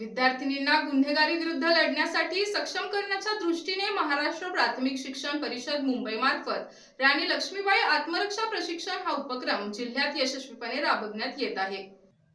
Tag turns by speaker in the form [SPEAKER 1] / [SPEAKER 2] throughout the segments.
[SPEAKER 1] विद्यार्थिनींना गुन्हेगारी विरुद्ध लढण्यासाठी सक्षम करण्याच्या दृष्टीने महाराष्ट्र प्राथमिक शिक्षण परिषद मुंबई मार्फत राणी लक्ष्मीबाई आत्मरक्षा प्रशिक्षण हा उपक्रम जिल्ह्यात यशस्वीपणे राबवण्यात येत आहे.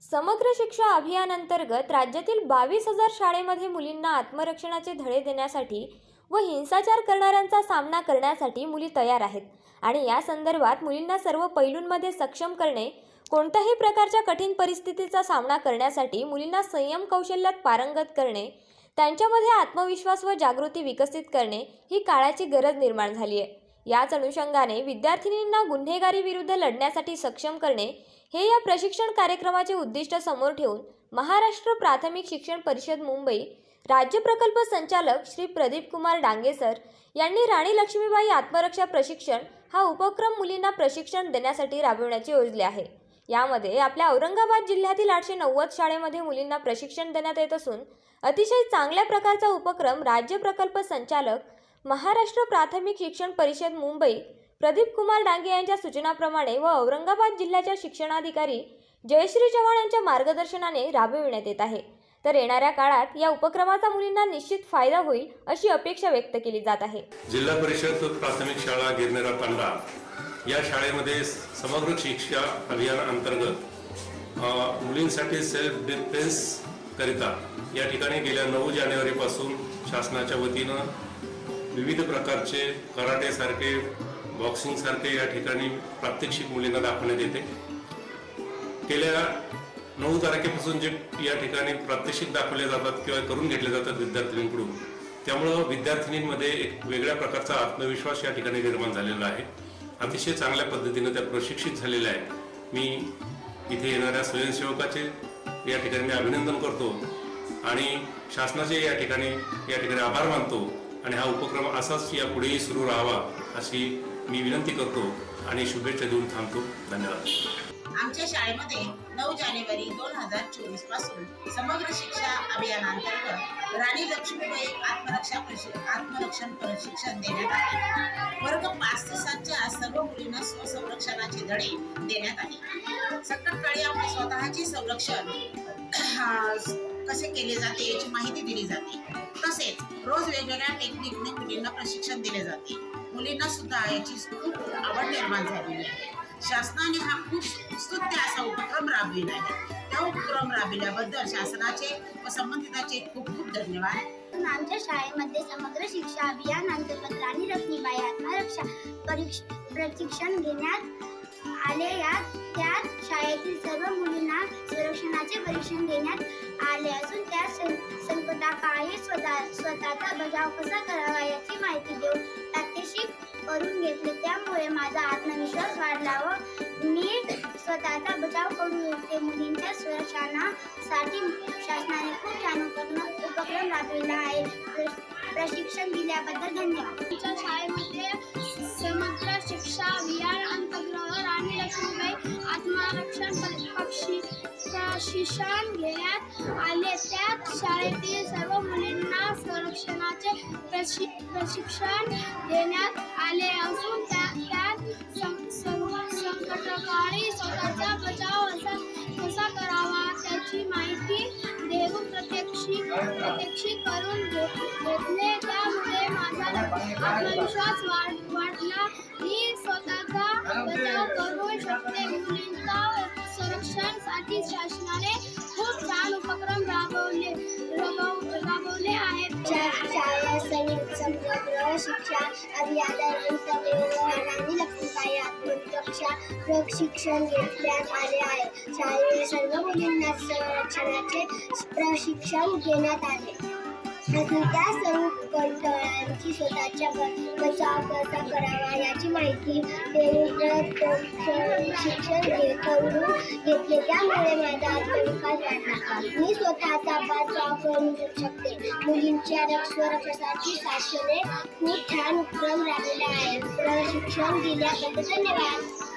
[SPEAKER 2] समग्र शिक्षा अभियानांतर्गत राज्यातील बावीस हजार शाळेमध्ये मुलींना आत्मरक्षणाचे धडे देण्यासाठी व हिंसाचार करणाऱ्यांचा सामना करण्यासाठी मुली तयार आहेत. आणि या संदर्भात मुलींना सर्व पैलूंमध्ये सक्षम करणे कोणत्याही प्रकारच्या कठीण परिस्थितीचा सामना करण्यासाठी मुलींना संयम कौशल्यात पारंगत करणे त्यांच्यामध्ये आत्मविश्वास व जागृती विकसित करणे ही काळाची गरज निर्माण झाली आहे. याच अनुषंगाने विद्यार्थिनींना गुन्हेगारी विरुद्ध लढण्यासाठी सक्षम करणे हे या प्रशिक्षण कार्यक्रमाचे उद्दिष्ट समोर ठेवून महाराष्ट्र प्राथमिक शिक्षण परिषद मुंबई राज्य प्रकल्प संचालक श्री प्रदीप कुमार डांगेसर यांनी राणी लक्ष्मीबाई आत्मरक्षा प्रशिक्षण हा उपक्रम मुलींना प्रशिक्षण देण्यासाठी राबविण्याचे योजले आहे. यामध्ये आपल्या औरंगाबाद जिल्ह्यातील आठशे नव्वद शाळेमध्ये मुलींना प्रशिक्षण देण्यात येत असून अतिशय चांगल्या प्रकारचा उपक्रम राज्य प्रकल्प संचालक महाराष्ट्र प्राथमिक शिक्षण परिषद मुंबई प्रदीप कुमार डांगे यांच्या सूचनाप्रमाणे व औरंगाबाद जिल्ह्याच्या शिक्षणाधिकारी जयश्री चव्हाण यांच्या मार्गदर्शनाने राबविण्यात येत आहे. तर येणाऱ्या काळात या उपक्रमाचा मुलींना निश्चित फायदा होईल अशी अपेक्षा व्यक्त केली जात आहे.
[SPEAKER 3] जिल्हा परिषद प्राथमिक शाळा गिरनेरा तांडा या शाळेमध्ये समग्र शिक्षा अभियान अंतर्गत मुलींसाठी सेल्फ डिफेन्स करिता या ठिकाणी गेल्या नऊ जानेवारीपासून शासनाच्या वतीनं विविध प्रकारचे कराटेसारखे बॉक्सिंगसारखे या ठिकाणी प्रात्यक्षिक मुलींना दाखवण्यात येते. गेल्या नऊ तारखेपासून जे या ठिकाणी प्रात्यक्षिक दाखवले जातात किंवा करून घेतले जातात विद्यार्थिनींकडून त्यामुळं विद्यार्थिनींमध्ये एक वेगळ्या प्रकारचा आत्मविश्वास या ठिकाणी निर्माण झालेला आहे. अतिशय चांगल्या पद्धतीनं त्या प्रशिक्षित झालेल्या आहेत. मी इथे येणाऱ्या स्वयंसेवकाचे या ठिकाणी मी अभिनंदन करतो आणि शासनाचे या ठिकाणी या ठिकाणी आभार मानतो आणि हा उपक्रम असाच यापुढेही सुरू राहावा अशी मी विनंती करतो आणि शुभेच्छा देऊन थांबतो. धन्यवाद.
[SPEAKER 4] आमच्या शाळेमध्ये नऊ जानेवारी दोन हजार चोवीसपासून समग्र शिक्षा अभियानांतर्गत राणी लक्ष्मीबाई आत्मरक्षा आत्मरक्षण प्रशिक्षण देण्यात आले. वर्ग पाच ते सातच्या सर्व मुलींना स्वसंरक्षणाचे धडे देण्यात आले. संकटकाळी आपले स्वतःचे संरक्षण कसे केले जाते याची माहिती दिली जाते. तसेच रोज वेगवेगळ्या टेक्निकने मुलींना प्रशिक्षण दिले जाते. मुलींना सुद्धा याची खूप आवड निर्माण झालेली आहे. शासनाने हा खूप स्तुत्य असा उपक्रम राबविला आहे. त्या उपक्रम राबविल्याबद्दल शासनाचे व संबंधिताचे खूप खूप धन्यवाद.
[SPEAKER 5] आमच्या शाळेमध्ये समग्र शिक्षा अभियान अंतर्गत राणी रत्नीबाई आत्मरक्षा परीक्ष प्रशिक्षण घेण्यात आले. यात त्यात शाळेतील सर्व मुलींना संरक्षणाचे परीक्षण देण्यात आले असून त्या सं- संकटाकाळी स्वतः स्वतःचा बचाव कसा करावा याची माहिती देऊन प्रात्यक्षिक करून घेतले. त्यामुळे माझा आत्मविश्वास वाढला व मी स्वतःचा बचाव करून ते मुलींच्या सुरक्षणासाठी शासनाने खूप छान उपक्रम उपक्रम राबविला आहे. प्रशिक्षण दिल्याबद्दल धन्यवाद.
[SPEAKER 6] आमच्या शाळेमध्ये समग्र शिक्षा अभियान अंतग्रह राणी लक्ष्मीबाई आत्मरक्षण पक्षी प्रशिक्षण घेण्यात आले. त्यात शाळेतील सर्व शिक्षणाचे प्रशि प्रशिक्षण देण्यात आले असून त्या त्यात सं- संकटकाळी स्वतःचा बचाव असा कसा करावा त्याची माहिती देऊन प्रत्यक्षी प्रत्यक्षी करून घेतले. त्यामुळे माझा आत्मविश्वास वाढ वाढला. मी स्वतःचा बचाव करू शकते. मुलींचा संरक्षणासाठी शासनाने
[SPEAKER 5] संयुक्त शिक्षा अभियानांतर्गत लक्ष्मीबाई आत्मरक्षा प्रशिक्षण घेतण्यात आले आहे. शाळेतील सर्व मुलींना संरक्षणाचे प्रशिक्षण घेण्यात आले. त्या सर्व कंटाळांची स्वतःच्या बचाव कसा करावा याची माहिती देऊन शिक्षण करून घेतले त्यामुळे माझा आत्मविकास वाढला मी स्वतःचा बचाव करू शकते. मुलींच्या रक्ष- शासने खूप छान उपक्रम राबविला आहे. प्रशिक्षण दिल्याबद्दल धन्यवाद.